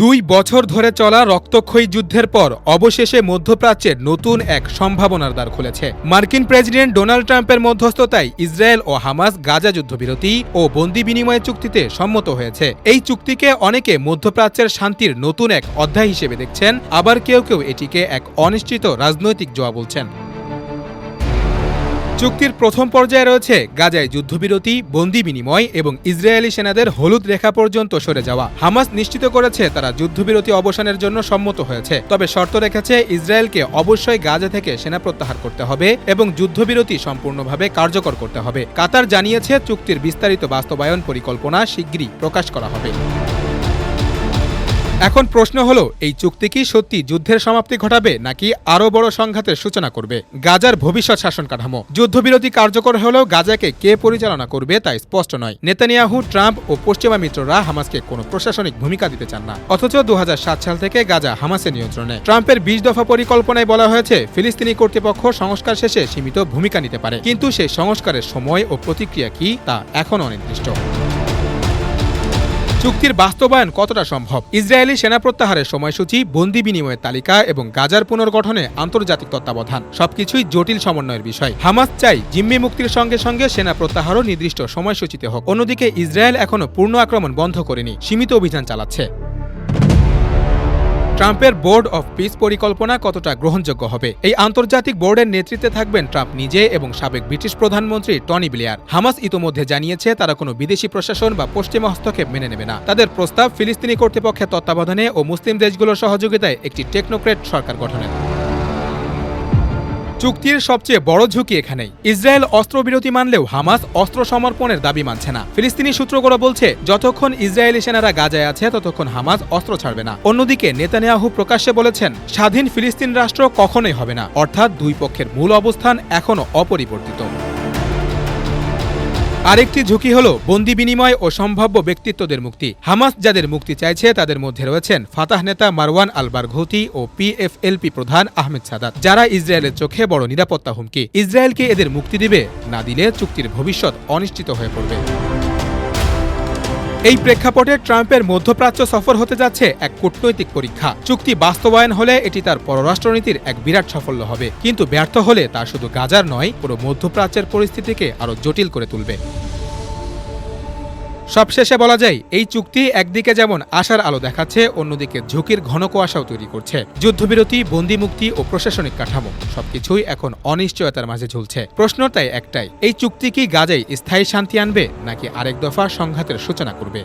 দুই বছর ধরে চলা রক্তক্ষয়ী যুদ্ধের পর অবশেষে মধ্যপ্রাচ্যের নতুন এক সম্ভাবনার দ্বার খুলেছে। মার্কিন প্রেসিডেন্ট ডোনাল্ড ট্রাম্পের মধ্যস্থতায় ইসরায়েল ও হামাস গাজা যুদ্ধবিরতি ও বন্দি বিনিময় চুক্তিতে সম্মত হয়েছে। এই চুক্তিকে অনেকে মধ্যপ্রাচ্যের শান্তির নতুন এক অধ্যায় হিসেবে দেখছেন, আবার কেউ কেউ এটিকে এক অনিশ্চিত রাজনৈতিক জোয়া বলছেন। চুক্তির প্রথম পর্যায়ে রয়েছে গাজায় যুদ্ধবিরতি, বন্দি বিনিময় এবং ইসরায়েলি সেনাদের হলুদ রেখা পর্যন্ত সরে যাওয়া। হামাস নিশ্চিত করেছে তারা যুদ্ধবিরতি অবসানের জন্য সম্মত হয়েছে। তবে শর্ত রেখেছে ইসরায়েলকে অবশ্যই গাজা থেকে সেনা প্রত্যাহার করতে হবে এবং যুদ্ধবিরতি সম্পূর্ণভাবে কার্যকর করতে হবে। কাতার জানিয়েছে চুক্তির বিস্তারিত বাস্তবায়ন পরিকল্পনা শিগগিরই প্রকাশ করা হবে। এখন প্রশ্ন হলো, এই চুক্তি কি সত্যি যুদ্ধের সমাপ্তি ঘটাবে নাকি আরও বড় সংঘাতের সূচনা করবে? গাজার ভবিষ্যৎ শাসন কাঠামো। যুদ্ধবিরতি কার্যকর হলেও গাজাকে কে পরিচালনা করবে তাই স্পষ্ট নয়। নেতানিয়াহু, ট্রাম্প ও পশ্চিমা মিত্ররা হামাসকে কোনো প্রশাসনিক ভূমিকা দিতে চান না। অথচ দু হাজার সাত সাল থেকে গাজা হামাসের নিয়ন্ত্রণে। ট্রাম্পের বিশ দফা পরিকল্পনায় বলা হয়েছে, ফিলিস্তিনি কর্তৃপক্ষ সংস্কার শেষে সীমিত ভূমিকা নিতে পারে। কিন্তু সেই সংস্কারের সময় ও প্রতিক্রিয়া কি তা এখন অনির্দিষ্ট। চুক্তির বাস্তবায়ন কতটা সম্ভব? ইসরায়েলি সেনা প্রত্যাহারের সময়সূচি, বন্দি বিনিময়ের তালিকা এবং গাজার পুনর্গঠনে আন্তর্জাতিক তত্ত্বাবধান, সবকিছুই জটিল সমন্বয়ের বিষয়। হামাস চাই জিম্মি মুক্তির সঙ্গে সঙ্গে সেনা প্রত্যাহারও নির্দিষ্ট সময়সূচিতে হোক। অন্যদিকে ইসরায়েল এখনও পূর্ণ আক্রমণ বন্ধ করেনি, সীমিত অভিযান চালাচ্ছে। ট্রাম্পের বোর্ড অফ পিস পরিকল্পনা কতটা গ্রহণযোগ্য হবে? এই আন্তর্জাতিক বোর্ডের নেতৃত্বে থাকবেন ট্রাম্প নিজে এবং সাবেক ব্রিটিশ প্রধানমন্ত্রী টনি ব্লেয়ার। হামাস ইতোমধ্যে জানিয়েছে, তারা কোনো বিদেশি প্রশাসন বা পশ্চিমা হস্তক্ষেপ মেনে নেবে না। তাদের প্রস্তাব ফিলিস্তিনি কর্তৃপক্ষের তত্ত্বাবধানে ও মুসলিম দেশগুলোর সহযোগিতায় একটি টেকনোক্রেট সরকার গঠনের। চুক্তির সবচেয়ে বড় ঝুঁকি এখানেই। ইসরায়েল অস্ত্রবিরতি মানলেও হামাস অস্ত্র সমর্পণের দাবি মানছে না। ফিলিস্তিনি সূত্রগুলো বলছে, যতক্ষণ ইসরায়েলি সেনারা গাজায় আছে, ততক্ষণ হামাস অস্ত্র ছাড়বে না। অন্যদিকে, নেতানিয়াহু প্রকাশ্যে বলেছেন, স্বাধীন ফিলিস্তিন রাষ্ট্র কখনোই হবে না। অর্থাৎ দুই পক্ষের মূল অবস্থান এখনও অপরিবর্তিত। আরেকটি ঝুঁকি হল বন্দি বিনিময় ও সম্ভাব্য ব্যক্তিত্বদের মুক্তি। হামাস যাদের মুক্তি চাইছে তাদের মধ্যে রয়েছেন ফাতাহ নেতা মারওয়ান আল বারঘৌতি ও পিএফএলপি প্রধান আহমেদ সাদাত, যারা ইসরায়েলের চোখে বড় নিরাপত্তা হুমকি। ইসরায়েলকে এদের মুক্তি দিবে? না দিলে চুক্তির ভবিষ্যৎ অনিশ্চিত হয়ে পড়বে। এই প্রেক্ষাপটে ট্রাম্পের মধ্যপ্রাচ্য সফর হতে যাচ্ছে এক কূটনৈতিক পরীক্ষা। চুক্তি বাস্তবায়ন হলে এটি তার পররাষ্ট্রনীতির এক বিরাট সাফল্য হবে। কিন্তু ব্যর্থ হলে তা শুধু গাজার নয়, পুরো মধ্যপ্রাচ্যের পরিস্থিতিকে আরও জটিল করে তুলবে। সবশেষে বলা যায়, এই চুক্তি একদিকে যেমন আশার আলো দেখাচ্ছে, অন্যদিকে ঝুঁকির ঘন কুয়াশাও তৈরি করছে। যুদ্ধবিরতি, বন্দিমুক্তি ও প্রশাসনিক কাঠামো সবকিছুই এখন অনিশ্চয়তার মাঝে ঝুলছে। প্রশ্ন তাই একটাই, এই চুক্তি কি গাজায় স্থায়ী শান্তি আনবে, নাকি আরেক দফা সংঘাতের সূচনা করবে?